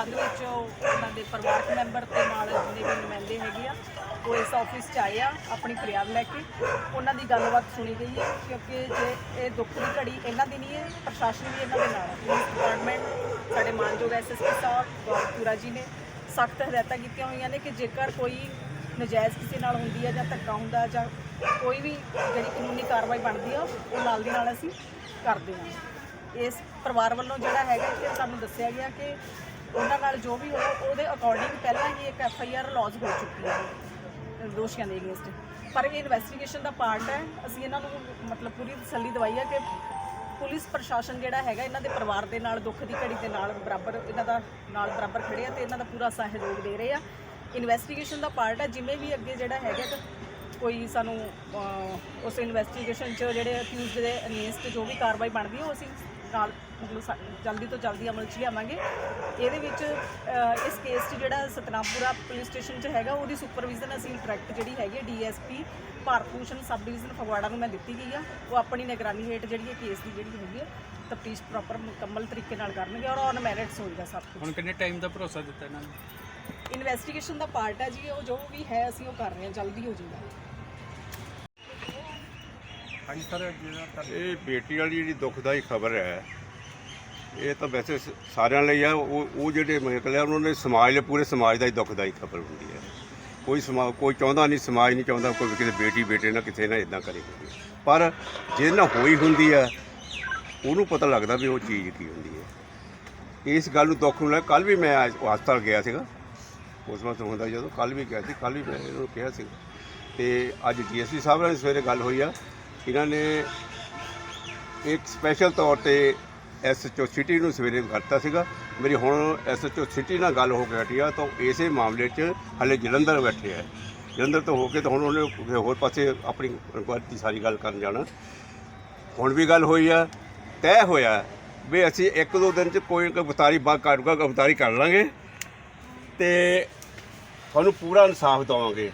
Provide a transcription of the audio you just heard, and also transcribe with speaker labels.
Speaker 1: ਸੰਬੰਧ ਵਿੱਚ ਉਹਨਾਂ ਦੇ ਪਰਿਵਾਰਕ ਮੈਂਬਰ ਤੇ ਨਾਲ ਜਿੰਨੇ ਵੀ ਨੁਮਾਇੰਦੇ ਹੈਗੇ ਆ, ਉਹ ਇਸ ਆਫਿਸ 'ਚ ਆਏ ਆ, ਆਪਣੀ ਫਰਿਆਦ ਲੈ ਕੇ। ਉਹਨਾਂ ਦੀ ਗੱਲਬਾਤ ਸੁਣੀ ਗਈ ਹੈ, ਕਿਉਂਕਿ ਜੇ ਇਹ ਦੁੱਖ ਦੀ ਘੜੀ ਇਹਨਾਂ ਦੀ ਨਹੀਂ ਹੈ ਪ੍ਰਸ਼ਾਸਨ ਵੀ ਇਹਨਾਂ ਦੇ ਨਾਲ ਹੈ। ਪੁਲਿਸ ਡਿਪਾਰਟਮੈਂਟ ਸਾਡੇ ਮਾਨਯੋਗ ਐਸਐਸਪੀ ਸਾਹਿਬ ਗੌਰਪੁਰਾ ਜੀ ਨੇ ਸਖਤ ਹਦਾਇਤਾਂ ਕੀਤੀਆਂ ਹੋਈਆਂ ਨੇ ਕਿ ਜੇਕਰ ਕੋਈ ਨਜਾਇਜ਼ ਕਿਸੇ ਨਾਲ ਹੁੰਦੀ ਹੈ ਜਾਂ ਧੱਕਾ ਹੁੰਦਾ ਜਾਂ ਕੋਈ ਵੀ ਜਿਹੜੀ ਕਾਨੂੰਨੀ ਕਾਰਵਾਈ ਬਣਦੀ ਆ, ਉਹ ਨਾਲ ਦੀ ਨਾਲ ਅਸੀਂ ਕਰਦੇ ਹਾਂ ਇਸ ਪਰਿਵਾਰ ਵੱਲੋਂ ਜਿਹੜਾ ਹੈਗਾ ਕਿ ਸਾਨੂੰ ਦੱਸਿਆ ਗਿਆ ਕਿ ਉਹਨਾਂ ਨਾਲ ਜੋ ਵੀ ਹੋਇਆ, ਉਹਦੇ ਅਕੋਰਡਿੰਗ ਪਹਿਲਾਂ ਹੀ ਇੱਕ ਐਫ ਆਈ ਆਰ ਲੌਜ ਹੋ ਚੁੱਕੀ ਹੈ, ਦੋਸ਼ੀਆਂ ਦੇ ਅਗੇਂਸਟ ਪਰ ਇਹ ਇਨਵੈਸਟੀਗੇਸ਼ਨ ਦਾ ਪਾਰਟ ਹੈ। ਅਸੀਂ ਇਹਨਾਂ ਨੂੰ ਮਤਲਬ ਪੂਰੀ ਤਸੱਲੀ ਦਵਾਈ ਹੈ ਕਿ ਪੁਲਿਸ ਪ੍ਰਸ਼ਾਸਨ ਜਿਹੜਾ ਹੈਗਾ, ਇਹਨਾਂ ਦੇ ਪਰਿਵਾਰ ਦੇ ਨਾਲ, ਦੁੱਖ ਦੀ ਘੜੀ ਦੇ ਨਾਲ ਬਰਾਬਰ, ਇਹਨਾਂ ਦਾ ਨਾਲ ਬਰਾਬਰ ਖੜੇ ਆ ਤੇ ਇਹਨਾਂ ਦਾ ਪੂਰਾ ਸਹਿਯੋਗ ਦੇ ਰਹੇ ਆ। ਇਨਵੈਸਟੀਗੇਸ਼ਨ ਦਾ ਪਾਰਟ ਹੈ। ਜਿਵੇਂ ਵੀ ਅੱਗੇ ਜਿਹੜਾ ਹੈਗਾ ਕੋਈ ਸਾਨੂੰ ਉਸ ਇਨਵੈਸਟੀਗੇਸ਼ਨ 'ਚ ਜਿਹੜੇ ਅਕਿਊਜ਼ਡ ਦੇ ਅਗੇਂਸਟ ਜੋ ਵੀ ਕਾਰਵਾਈ ਬਣਦੀ ਹੈ, ਉਹ ਅਸੀਂ ਨਾਲ ਮਤਲਬ ਸਾ- ਜਲਦੀ ਤੋਂ ਜਲਦੀ ਅਮਲ 'ਚ ਲਿਆਵਾਂਗੇ। ਇਹਦੇ ਵਿੱਚ ਇਸ ਕੇਸ 'ਚ ਜਿਹੜਾ ਸਤਨਾਮਪੁਰਾ ਪੁਲਿਸ ਸਟੇਸ਼ਨ 'ਚ ਹੈਗਾ ਉਹਦੀ ਸੁਪਰਵਿਜ਼ਨ ਅਸੀਂ ਡਾਇਰੈਕਟ ਜਿਹੜੀ ਹੈਗੀ ਹੈ DSP Bharat Bhushan sub division Phagwara ਨੂੰ ਮੈਂ ਦਿੱਤੀ ਗਈ ਆ। ਉਹ ਆਪਣੀ ਨਿਗਰਾਨੀ ਹੇਠ ਜਿਹੜੀ ਹੈ ਕੇਸ ਦੀ ਜਿਹੜੀ ਹੈਗੀ ਹੈ ਤਫਤੀਸ਼ ਪ੍ਰੋਪਰ ਮੁਕੰਮਲ ਤਰੀਕੇ ਨਾਲ ਕਰਨਗੇ ਔਰ ਔਨ ਮੈਰਿਟਸ ਹੋਏਗਾ ਸਭ ਕੁਝ
Speaker 2: ਹੁਣ ਕਿੰਨੇ ਟਾਈਮ ਦਾ ਭਰੋਸਾ ਦਿੱਤਾ ਇਹਨਾਂ ਨੂੰ?
Speaker 1: ਇਨਵੈਸਟੀਗੇਸ਼ਨ ਦਾ ਪਾਰਟ ਹੈ ਜੀ ਉਹ ਜੋ ਵੀ ਹੈ ਅਸੀਂ ਉਹ ਕਰ ਰਹੇ ਹਾਂ ਜਲਦੀ ਹੋ ਜਾਏਗਾ
Speaker 2: ਹਾਂਜੀ ਸਰ ਜਿਹੜਾ
Speaker 3: ਇਹ ਬੇਟੀ ਵਾਲੀ ਜਿਹੜੀ ਦੁਖਦਾਈ ਖਬਰ ਹੈ, ਇਹ ਤਾਂ ਵੈਸੇ ਸ- ਸਾਰਿਆਂ ਲਈ ਆ, ਉਹ ਉਹ ਜਿਹੜੇ ਮੇਰੇ ਆ, ਉਹਨਾਂ ਨੇ ਸਮਾਜ ਲਈ ਪੂਰੇ ਸਮਾਜ ਦਾ ਹੀ ਦੁਖਦਾਈ ਖਬਰ ਹੁੰਦੀ ਹੈ। ਕੋਈ ਸਮਾ, ਕੋਈ ਚਾਹੁੰਦਾ ਨਹੀਂ, ਸਮਾਜ ਨਹੀਂ ਚਾਹੁੰਦਾ ਕੋਈ ਕਿਸੇ ਬੇਟੀ ਬੇਟੇ ਨਾਲ ਕਿਸੇ ਨਾਲ ਇਦਾਂ ਕਰੇ। ਪਰ ਜਿਹਦੇ ਨਾਲ ਹੋਈ ਹੁੰਦੀ ਹੈ, ਉਹਨੂੰ ਪਤਾ ਲੱਗਦਾ ਵੀ ਉਹ ਚੀਜ਼ ਕੀ ਹੁੰਦੀ ਹੈ। ਇਸ ਗੱਲ ਨੂੰ ਦੁੱਖ ਨੂੰ ਲੈ ਕੱਲ ਵੀ ਮੈਂ ਅੱਜ ਹਸਪਤਾਲ ਗਿਆ ਸੀਗਾ। ਉਸ ਵਕਤ ਹੁੰਦਾ ਜਦੋਂ ਕੱਲ ਵੀ ਗਿਆ ਸੀ ਕੱਲ ਵੀ ਮੈਂ ਇਹਨੂੰ ਕਿਹਾ ਸੀ। ਤੇ ਅੱਜ ਡੀਐਸਪੀ ਸਾਹਿਬ ਨਾਲ ਸਵੇਰੇ ਗੱਲ ਹੋਈ ਆ। ਇਹਨਾਂ ਨੇ ਇੱਕ ਸਪੈਸ਼ਲ ਤੌਰ ਤੇ ਐਸਐਚਓ ਸਿਟੀ ਨੂੰ ਸਵੇਰੇ ਕਰਤਾ ਸੀਗਾ। ਮੇਰੀ ਹੁਣ ਐਸਐਚਓ ਸਿਟੀ ਨਾਲ ਗੱਲ ਹੋ ਕੇ ਹਟੀ ਆ, ਤਾਂ ਇਸੇ ਮਾਮਲੇ 'ਚ ਹਲੇ ਜਲੰਧਰ ਬੈਠੇ ਆ। ਜਲੰਧਰ ਤੋਂ ਹੋ ਕੇ ਤਾਂ ਹੁਣ ਉਹਨੇ ਹੋਰ ਪਾਸੇ ਆਪਣੀ ਇਨਕੁਆਇਰੀ ਦੀ ਸਾਰੀ ਗੱਲ ਕਰਨ ਜਾਣਾ। ਹੁਣ ਵੀ ਗੱਲ ਹੋਈ ਆ, ਤੈਅ ਹੋਇਆ ਵੀ ਅਸੀਂ ਇੱਕ ਦੋ ਦਿਨ 'ਚ ਕੋਈ ਨਾ ਕੋਈ ਗ੍ਰਿਫਤਾਰੀ ਬਾਅਦ ਕਰੂਗਾ ਗ੍ਰਿਫਤਾਰੀ ਕਰ ਲਾਂਗੇ ਤੇ ਤੁਹਾਨੂੰ ਪੂਰਾ ਇਨਸਾਫ ਦਵਾਂਗੇ।